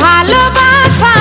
ভালোবাসা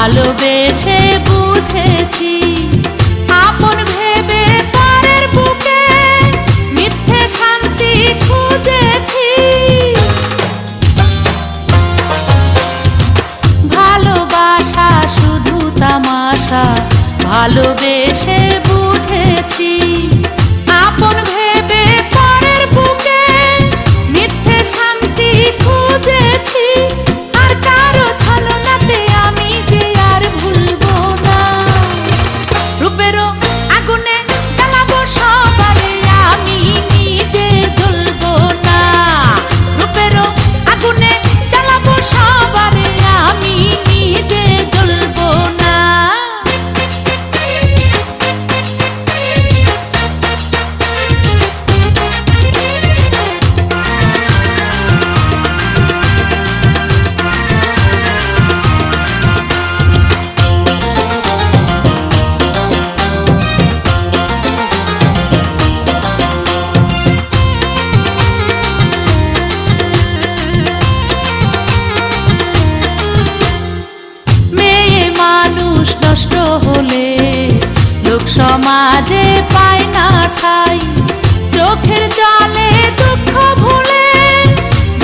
ভালোবেসে বুঝেছি আপন ভেবে পারের বুকে মিথ্যে শান্তি খুঁজেছি। ভালোবাসা শুধু তামাশা ভালোবেসে বুঝেছি। নষ্ট হলে লোক সমাজে পায় না ঠাই। চোখের জলে দুঃখ ভুলে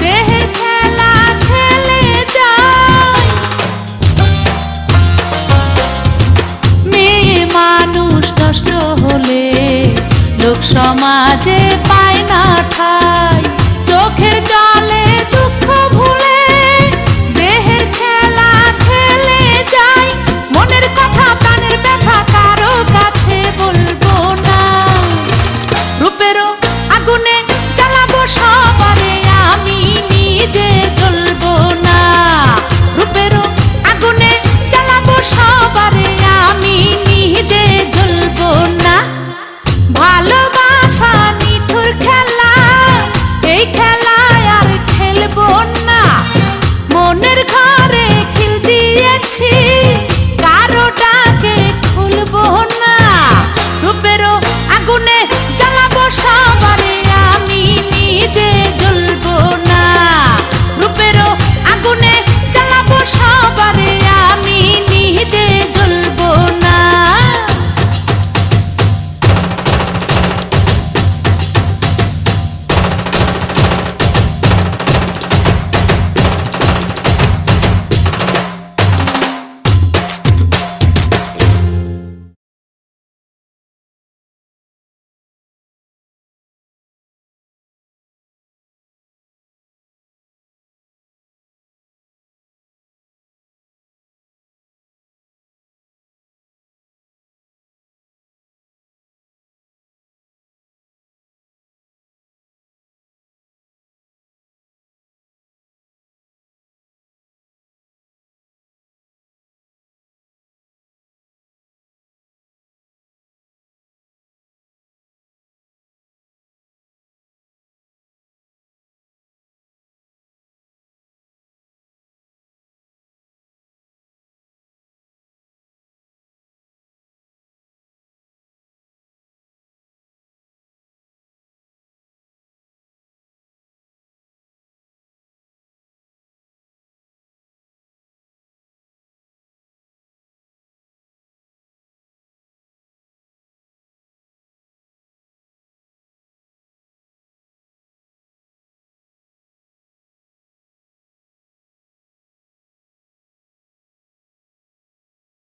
দেহের খেলা খেলে যায়। মেয়ে মানুষ নষ্ট হলে লোক সমাজে পায় না ঠাই। চোখের জল